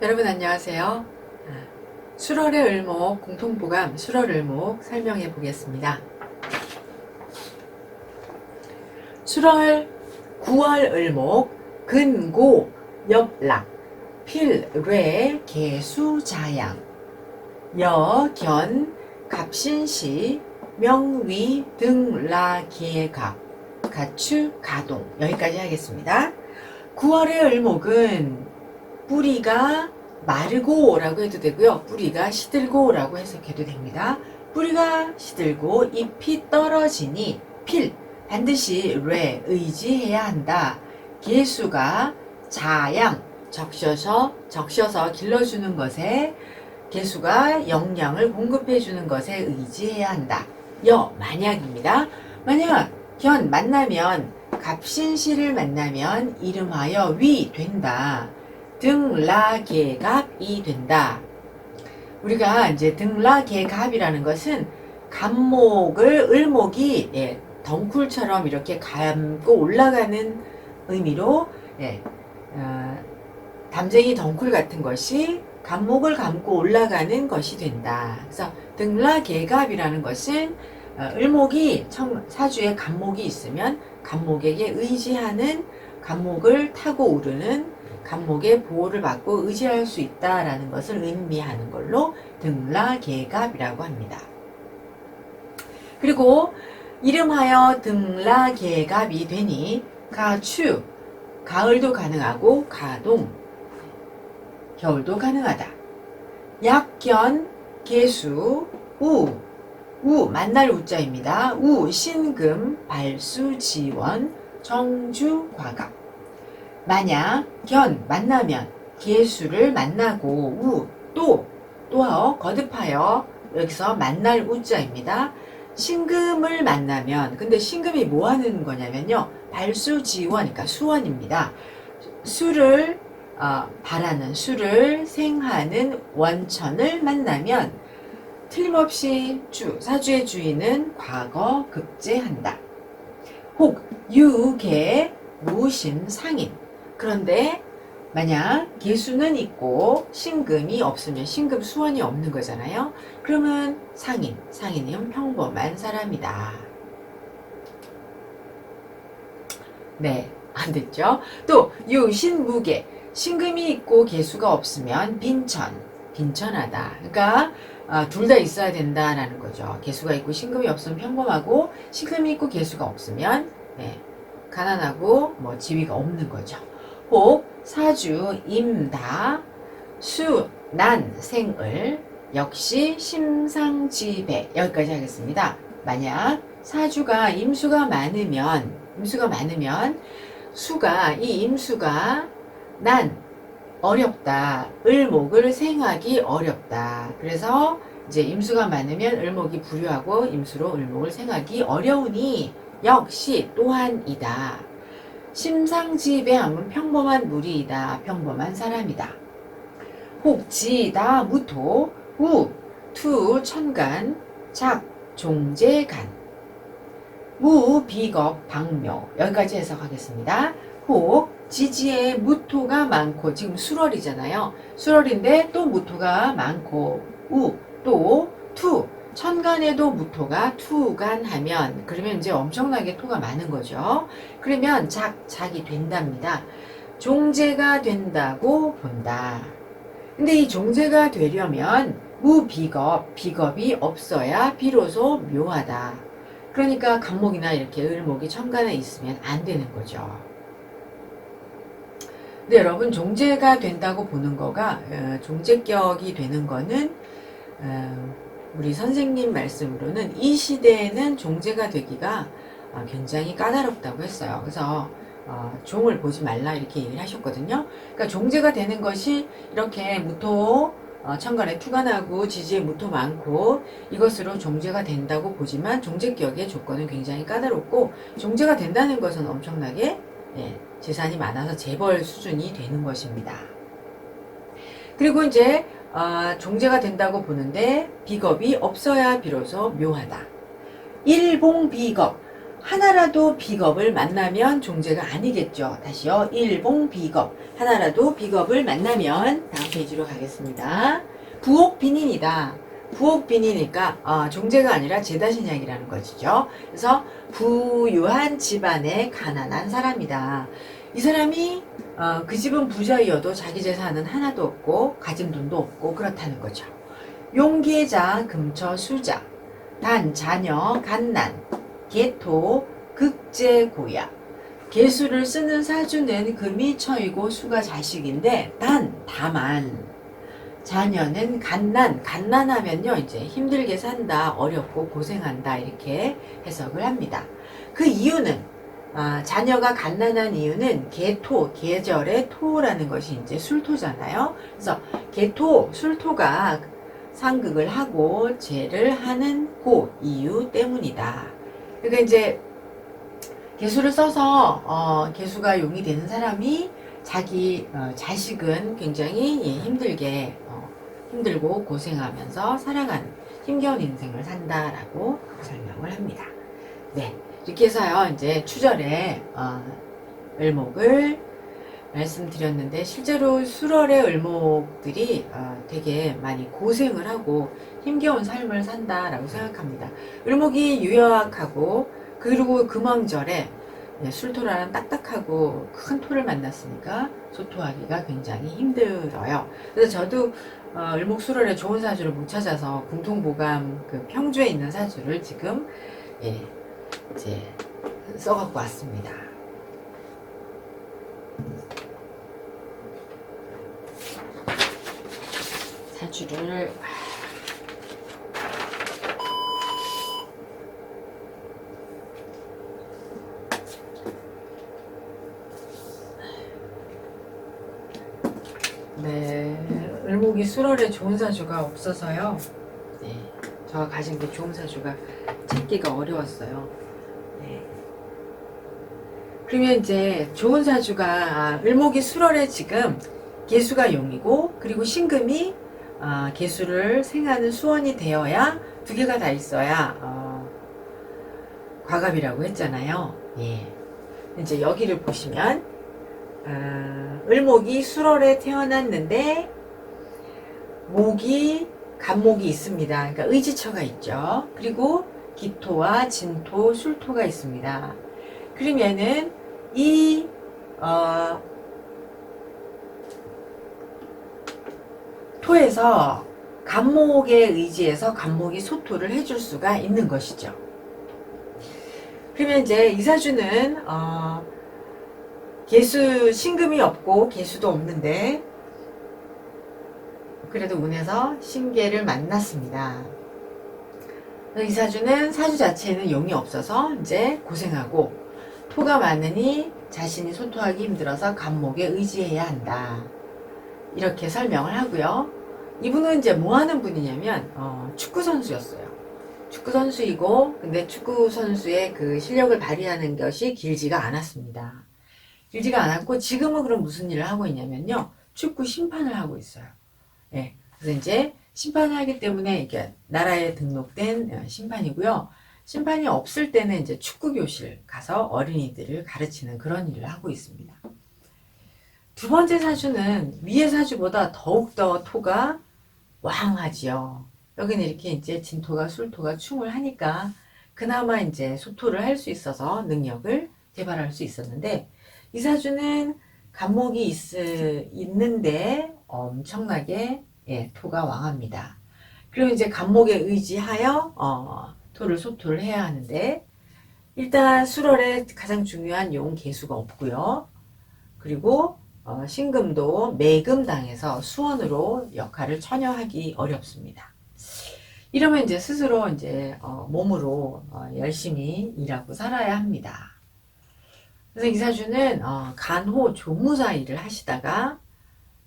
여러분 안녕하세요. 수월의 을목 공통보감 수월 을목 설명해 보겠습니다. 수월 9월 을목 근고 역락 필뢰 개수자양 여견 갑신시 명위 등라계각 가추 가동 여기까지 하겠습니다. 9월의 을목은 뿌리가 마르고 라고 해도 되고요. 뿌리가 시들고 라고 해석해도 됩니다. 뿌리가 시들고 잎이 떨어지니 필 반드시 뢰 의지해야 한다. 개수가 자양 적셔서 적셔서 길러주는 것에 개수가 영양을 공급해 주는 것에 의지해야 한다. 여 만약입니다. 만약 견 만나면 갑신시를 만나면 이름하여 위 된다. 등라계갑이 된다. 우리가 이제 등라계갑이라는 것은 감목을 을목이 예, 덩쿨처럼 이렇게 감고 올라가는 의미로 예, 어, 담쟁이 덩쿨 같은 것이 감목을 감고 올라가는 것이 된다. 그래서 등라계갑이라는 것은 어, 을목이 청, 사주에 감목이 있으면 감목에게 의지하는 감목을 타고 오르는 감목의 보호를 받고 의지할 수 있다라는 것을 의미하는 걸로 등라계갑이라고 합니다. 그리고 이름하여 등라계갑이 되니 가추 가을도 가능하고 가동 겨울도 가능하다. 약견 개수 우 우 만날 우자입니다. 우 신금 발수 지원 정주 과각 만약 견 만나면 개수를 만나고 우 또 또하여 거듭하여 여기서 만날 우자입니다. 신금을 만나면 근데 신금이 뭐 하는 거냐면요 발수 지원 그러니까 수원입니다. 수를 어, 바라는 수를 생하는 원천을 만나면 틀림없이 주 사주의 주인은 과거 급제한다. 혹 유계 무신 상인 그런데 만약 개수는 있고 신금이 없으면 신금 수원이 없는 거잖아요. 그러면 상인, 상인은 평범한 사람이다. 네, 안 됐죠? 또 유신무계, 신금이 있고 개수가 없으면 빈천, 빈천하다. 그러니까 아, 둘 다 있어야 된다라는 거죠. 개수가 있고 신금이 없으면 평범하고 신금이 있고 개수가 없으면 네, 가난하고 뭐 지위가 없는 거죠. 혹 사주 임 다 수 난 생을 역시 심상지배 여기까지 하겠습니다. 만약 사주가 임수가 많으면 임수가 많으면 수가 이 임수가 난 어렵다. 을목을 생하기 어렵다. 그래서 이제 임수가 많으면 을목이 불효하고 임수로 을목을 생하기 어려우니 역시 또한이다. 심상지배함은 평범한 무리이다. 평범한 사람이다. 혹 지 다 무토 우, 투, 천간, 작, 종제간 무, 비겁, 방묘 여기까지 해석하겠습니다. 혹 지지에 무토가 많고 지금 수월이잖아요. 수월인데 또 무토가 많고 우, 또 투, 천간에도 무토가 투간하면 그러면 이제 엄청나게 토가 많은 거죠. 그러면 작, 작이 된답니다. 종제가 된다고 본다. 근데 이 종제가 되려면 무비겁, 비겁이 없어야 비로소 묘하다. 그러니까 간목이나 이렇게 을목이 천간에 있으면 안 되는 거죠. 근데 여러분 종제가 된다고 보는 거가 어, 종제격이 되는 거는 어, 우리 선생님 말씀으로는 이 시대에는 종제가 되기가 어, 굉장히 까다롭다고 했어요. 그래서 어, 종을 보지 말라 이렇게 얘기를 하셨거든요. 그러니까 종제가 되는 것이 이렇게 무토 어, 천간에 투간하고 지지에 무토 많고 이것으로 종제가 된다고 보지만 종제격의 조건은 굉장히 까다롭고 종제가 된다는 것은 엄청나게 예, 재산이 많아서 재벌 수준이 되는 것입니다. 그리고 이제 어, 종제가 된다고 보는데 비겁이 없어야 비로소 묘하다. 일봉 비겁 하나라도 비겁을 만나면 종제가 아니겠죠. 다시요. 일봉 비겁. 하나라도 비겁을 만나면 다음 페이지로 가겠습니다. 부옥 빈인이다. 부옥 빈이니까 아, 종제가 아니라 제다신약이라는 것이죠. 그래서 부유한 집안의 가난한 사람이다. 이 사람이 어, 그 집은 부자이어도 자기 재산은 하나도 없고 가진 돈도 없고 그렇다는 거죠. 용계자 금처 수자 단 자녀 갓난 개토 극제 고야 개수를 쓰는 사주는 금이 처이고 수가 자식인데 단 다만 자녀는 갓난 갓난하면요 이제 힘들게 산다 어렵고 고생한다 이렇게 해석을 합니다 그 이유는 아, 자녀가 갓난한 이유는 개토 계절의 토라는 것이 이제 술토잖아요 그래서 개토 술토가 상극을 하고 죄를 하는 그 이유 때문이다 그러니까 이제 개수를 써서 어, 개수가 용이 되는 사람이 자기 어, 자식은 굉장히 예, 힘들게 어, 힘들고 고생하면서 살아가는 힘겨운 인생을 산다라고 설명을 합니다. 네, 이렇게 해서요 이제 추절의 어, 을목을 말씀드렸는데 실제로 수월의 을목들이 어, 되게 많이 고생을 하고 힘겨운 삶을 산다라고 생각합니다. 을목이 유약하고 그리고 금왕절에 네, 술토라는 딱딱하고 큰 토를 만났으니까 소토하기가 굉장히 힘들어요. 그래서 저도 어, 을목술월에 좋은 사주를 못 찾아서 궁통보감 그 평주에 있는 사주를 지금 예, 이제 써갖고 왔습니다. 사주를 네, 을목이 수월에 좋은 사주가 없어서요. 네, 저가 가진 게 좋은 사주가 찾기가 어려웠어요. 네. 그러면 이제 좋은 사주가 아, 을목이 수월에 지금 개수가 용이고 그리고 신금이 아, 개수를 생하는 수원이 되어야 두 개가 다 있어야 어, 과갑이라고 했잖아요. 예. 이제 여기를 보시면 아, 을목이 수월에 태어났는데 목이 간목이 있습니다. 그러니까 의지처가 있죠. 그리고 기토와 진토, 술토가 있습니다. 그러면은 이 어, 토에서 간목에 의지해서 간목이 소토를 해줄 수가 있는 것이죠. 그러면 이제 이사주는 어, 개수 신금이 없고 개수도 없는데 그래도 운에서 신계를 만났습니다. 이 사주는 사주 자체에는 용이 없어서 이제 고생하고 토가 많으니 자신이 소토하기 힘들어서 간목에 의지해야 한다. 이렇게 설명을 하고요. 이분은 이제 뭐 하는 분이냐면 어, 축구 선수였어요. 축구 선수이고 근데 축구 선수의 그 실력을 발휘하는 것이 길지가 않았습니다. 길지가 않았고 지금은 그럼 무슨 일을 하고 있냐면요. 축구 심판을 하고 있어요. 예. 그래서 이제 심판을 하기 때문에 이게 나라에 등록된 어, 심판이고요. 심판이 없을 때는 이제 축구 교실 가서 어린이들을 가르치는 그런 일을 하고 있습니다. 두 번째 사주는 위의 사주보다 더욱더 토가 왕하지요. 여기는 이렇게 이제 진토가 술토가 충을 하니까 그나마 이제 소토를 할 수 있어서 능력을 개발할 수 있었는데 이 사주는 간목이 있, 있는데 엄청나게 예, 토가 왕합니다. 그리고 이제 간목에 의지하여 어, 토를 소토를 해야 하는데 일단 수월에 가장 중요한 용 개수가 없고요. 그리고 어, 신금도 매금당해서 수원으로 역할을 처녀하기 어렵습니다. 이러면 이제 스스로 이제 어, 몸으로 어, 열심히 일하고 살아야 합니다. 그래서 이사주는 어, 간호 조무사 일을 하시다가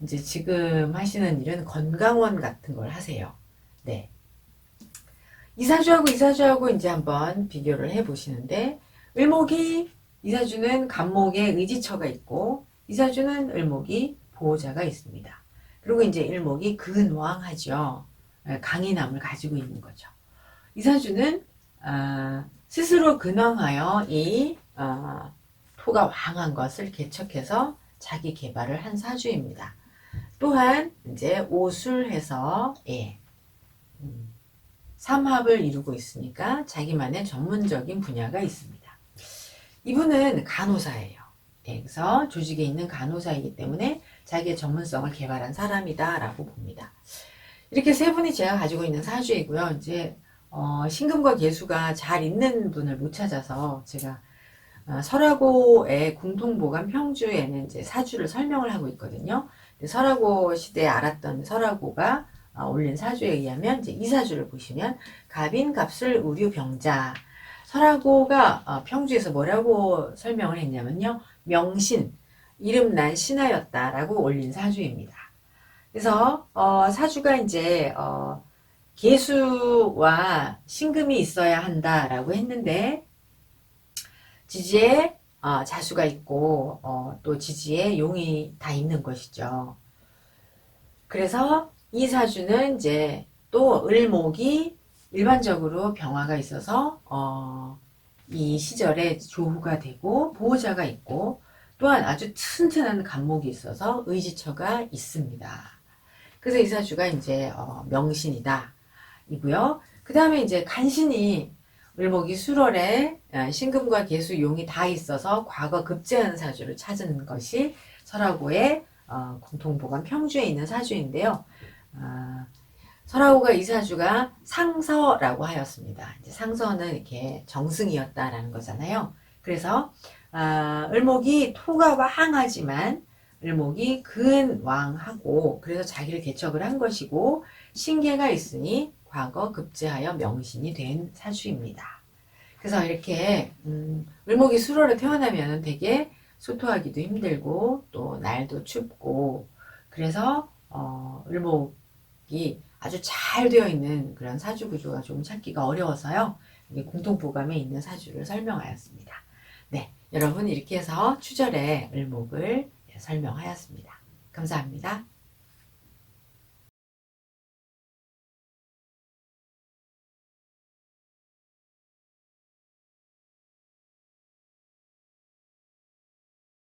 이제 지금 하시는 일은 건강원 같은 걸 하세요. 네. 이사주하고 이사주하고 이제 한번 비교를 해 보시는데 을목이 이사주는 간목에 의지처가 있고 이사주는 을목이 보호자가 있습니다. 그리고 이제 일목이 근왕하죠. 예, 강인함을 가지고 있는 거죠. 이사주는 아, 스스로 근황하여 이 어, 토가 왕한 것을 개척해서 자기 개발을 한 사주입니다. 또한 이제 오술해서 예, 음, 삼합을 이루고 있으니까 자기만의 전문적인 분야가 있습니다. 이분은 간호사예요. 예, 그래서 조직에 있는 간호사이기 때문에 자기의 전문성을 개발한 사람이다라고 봅니다. 이렇게 세 분이 제가 가지고 있는 사주이고요. 이제 어, 신금과 개수가 잘 있는 분을 못 찾아서 제가 어, 설화고의 궁통보감 평주에는 이제 사주를 설명을 하고 있거든요. 설화고 시대에 알았던 설화고가 어, 올린 사주에 의하면 이제 이 사주를 보시면 갑인 갑술 우류 병자 설화고가 어, 평주에서 뭐라고 설명을 했냐면요 명신 이름난 신하였다라고 올린 사주입니다. 그래서 어, 사주가 이제 어, 개수와 신금이 있어야 한다라고 했는데 지지에 어, 자수가 있고 어, 또 지지에 용이 다 있는 것이죠. 그래서 이 사주는 이제 또 을목이 일반적으로 병화가 있어서 어, 이 시절에 조후가 되고 보호자가 있고 또한 아주 튼튼한 간목이 있어서 의지처가 있습니다. 그래서 이 사주가 이제 어, 명신이다 이고요. 그 다음에 이제 간신이 을목이 수월에 어, 신금과 개수 용이 다 있어서 과거 급제한 사주를 찾은 것이 설화고의 어, 공통보감 평주에 있는 사주인데요. 아, 설화고가 이 사주가 상서라고 하였습니다. 이제 상서는 이렇게 정승이었다라는 거잖아요. 그래서 아, 을목이 토가 왕하지만 을목이 근왕하고 그래서 자기를 개척을 한 것이고 신계가 있으니 과거 급제하여 명신이 된 사주입니다. 그래서 이렇게 음, 을목이 수로로 태어나면 되게 소토하기도 힘들고 또 날도 춥고 그래서 어, 을목이 아주 잘 되어 있는 그런 사주 구조가 좀 찾기가 어려워서요. 공통보감에 있는 사주를 설명하였습니다. 네, 여러분 이렇게 해서 추절의 을목을 설명하였습니다. 감사합니다.